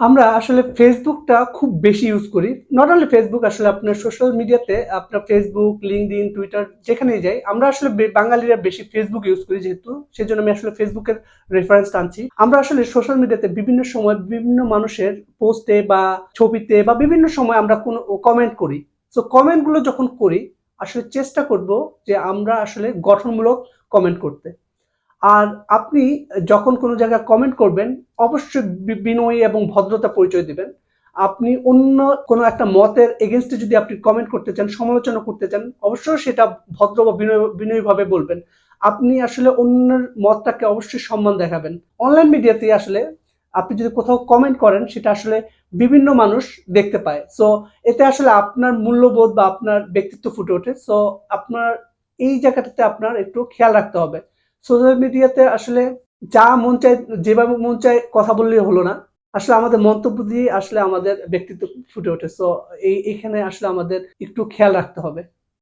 আমরা আসলে ফেসবুকটা খুব বেশি ইউজ করি। নট অনলি ফেসবুক আসলে আপনার সোশ্যাল মিডিয়াতে আপনার ফেসবুক লিঙ্কডিন টুইটার যেখানেই যাই, আমরা আসলে বাঙালিরা বেশি ফেসবুক ইউজ করি যেহেতু, সেজন্য আমি আসলে ফেসবুকের রেফারেন্স টানছি। আমরা আসলে সোশ্যাল মিডিয়াতে বিভিন্ন সময় বিভিন্ন মানুষের পোস্টে বা ছবিতে বা বিভিন্ন সময় আমরা কোনো কমেন্ট করি। সো কমেন্টগুলো যখন করি, আসলে চেষ্টা করব যে আমরা আসলে গঠনমূলক কমেন্ট করতে। আর আপনি যখন কোনো জায়গায় কমেন্ট করবেন, অবশ্যই বিনয়ী এবং ভদ্রতা পরিচয় দিবেন। আপনি অন্য কোনো একটা মতের এগেনস্টে যদি আপনি কমেন্ট করতে চান, সমালোচনা করতে চান, অবশ্যই সেটা ভদ্র বা বিনয়, বিনয়ীভাবে বলবেন। আপনি আসলে অন্যের মতটাকে অবশ্যই সম্মান দেখাবেন। অনলাইন মিডিয়াতে আসলে আপনি যদি কোথাও কমেন্ট করেন, সেটা আসলে বিভিন্ন মানুষ দেখতে পায়। সো এতে আসলে আপনার মূল্যবোধ বা আপনার ব্যক্তিত্ব ফুটে ওঠে। সো আপনার, এই জায়গাটাতে আপনার একটু খেয়াল রাখতে হবে। সোশ্যাল মিডিয়াতে আসলে যা মন চায়, যেভাবে মন চায় কথা বললে হলো না। আসলে আমাদের মন্তব্য দিয়ে আসলে আমাদের ব্যক্তিত্ব ফুটে ওঠে। সো এই, এখানে আসলে আমাদের একটু খেয়াল রাখতে হবে।